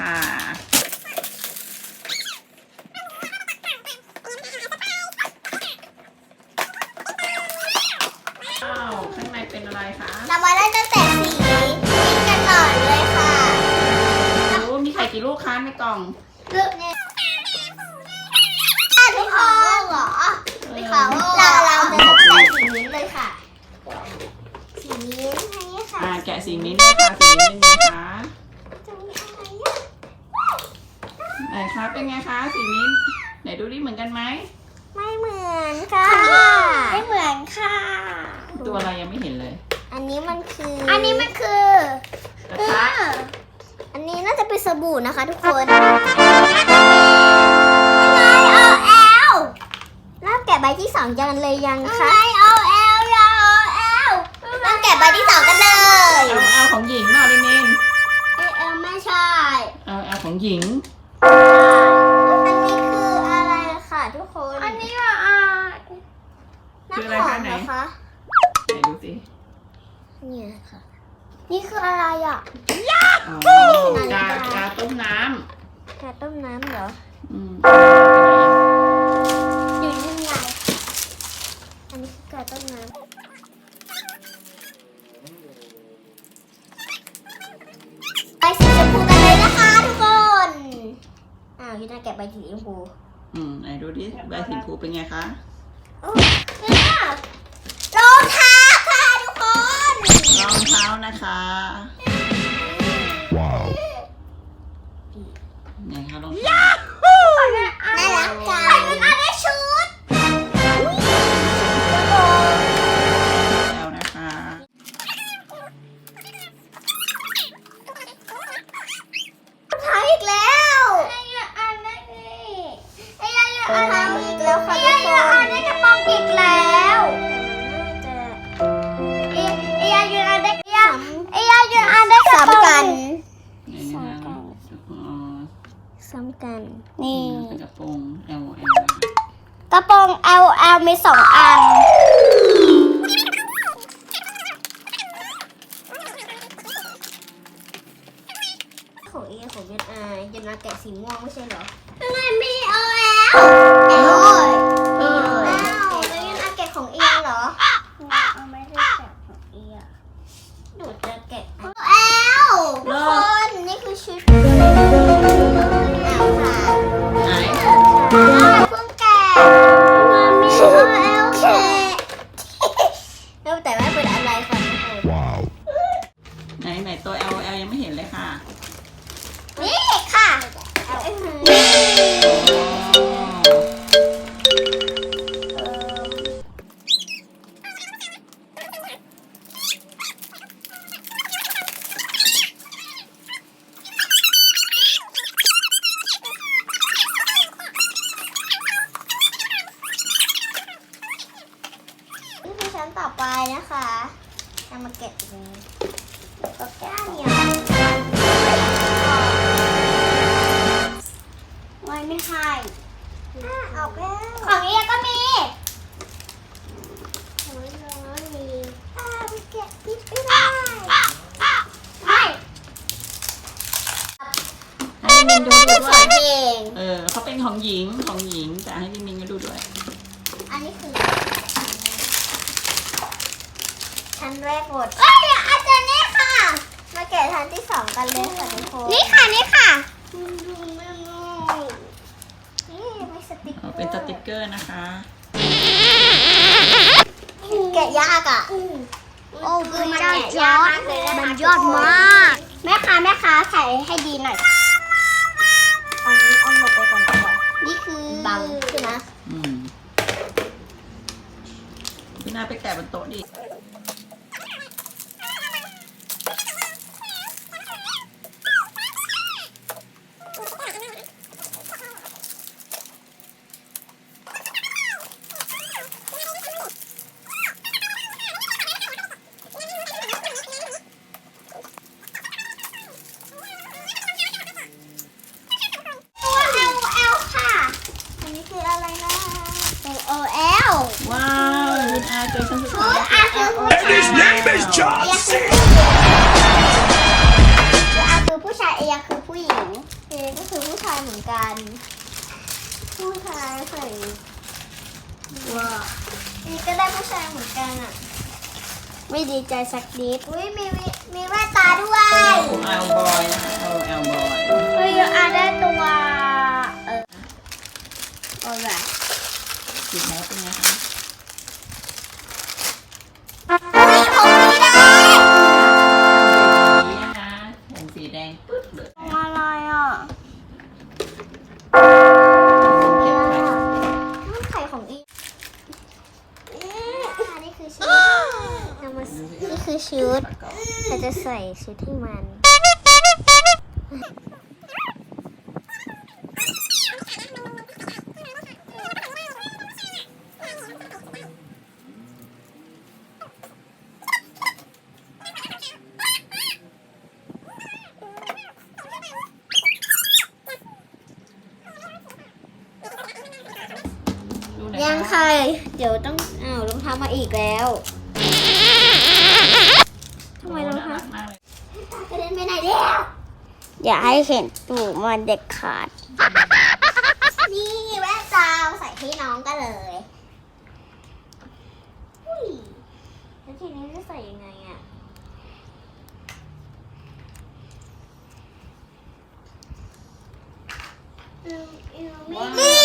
ค่ะอ้าวข้างในเป็นอะไรคะเรามาได้ตั้งแต่สีนี้กันก่อนเลยค่ะรู้มีไข่กี่ลูกคะในกล่องลูกเนี่ยทุกคนเหรอไม่ขอเราเราจะตั้งแต่สีนี้เลยค่ะ สีนี้อันนี้ค่ะอ่าแกะสีมิ้นท์เลยค่ะสีมิ้นท์เป็นไงคะ จะมีอะไรอะ ไห นคะเป็นไงคะสีมิ้นท์ไหนดูดิเหมือนกันไหมไม่เหมือนค่ะ ไม่เหมือนค่ะ ตัวอะไรยังไม่เห็นเลย อันนี้มันคือ อันนี้มันคือกระทะอันนี้น่าจะเป็นสบู่นะคะทุกคนยังไงเอาแอลเริ่มแกะใบที่สองกันเลยยังคะ คืออะไรคะไหนน้ำหอมเหรอคะไหนดูสิเนี่ยค่ะ นี่คืออะไรอะอ๋อกากาต้มน้แกะต้มน้ำเหรอำอืมอยู่นี่ไงอันนี้คือกาต้นน้ำไปสีชมพูกันเลยนะคะทุกคน อ้าวยูน่าแกะใบสีชมพูอืมไหนดูดิใบสีฟูเป็นไงคะ โอ้เนี่ย รองเท้าค่ะทุกคนรองเท้านะคะ Wow. ไหนคะรองเท้า ซ้ำกันนี่นี่ เป็นกระโปรง L L กระโปรง L L มีสองอัน ของเอของยันอายันอาแกะสีม่วงไม่ใช่เหรอทำไมไม่ L ต่อไปนะคะจะมาเก็บตรงนี้ตัวแก้วเนี่ยไม่ไม่ให้ออกแล้วของเอียก็มีโอ้ยน้องมีอ้าวเก็บพิษไม่ได้ไม่ให้ลินินดูดูด้สววยยเอง เออเขาเป็นของหญิงของหญิงแต่ให้ลินินก็ดูด้วย อันนี้คือ ชั้นแรกหมดเอ้ยอาจารย์นี่ค่ะ มาแกะชั้นที่สองกันเลยค่ะทุกคนนี่ค่ะนี่ค่ะนี่ไม่สติ๊กเอาเป็นสติกเกอร์นะคะ แกะยากอะ โอ้คือมันแกะยากมากเลยนะคะมันยอดมาก แม่ค้าแม่ค้าใส่ให้ดีหน่อยตอนนี้เอาหลบไปก่อนดีกว่านี่คือบังใช่ไหมอืมพี่นาไปแกะบนโต๊ะดิ ตัว L L ค่ะ อันนี้คืออะไรนะตัว O L ว้าวลินอา เจอชั้นสุดชุท้าดยอาคือผู้ชาย His name is John เอยาคือ C. อาคือผู้ชายเอยาคือผู้หญิงกัน ผู้ชายใส่ว้านี่ก็ได้ผู้ชายเหมือนกันอะไม่ดีใจสักนิดอุ้ยมีมีมีแว่นตาด้วยเอลบอยนะคะเอลเอลบอย เฮ้ยอาได้ตัวเออเอาแบบสีแมสเป็นไงคะ ชุดประกอบเราจะใส่ชุดให้มันดูหน่อยังคะค่ะ เดี๋ยวต้องอ้าวรองเท้ามาอีกแล้ว ไปไหนแล้วอย่าให้เห็นตูดมันเด็กขาด นี่แว่นตาใส่ให้น้องก็เลยอุ้ยแล้วทีนี้จะใส่ยังไงอะนี่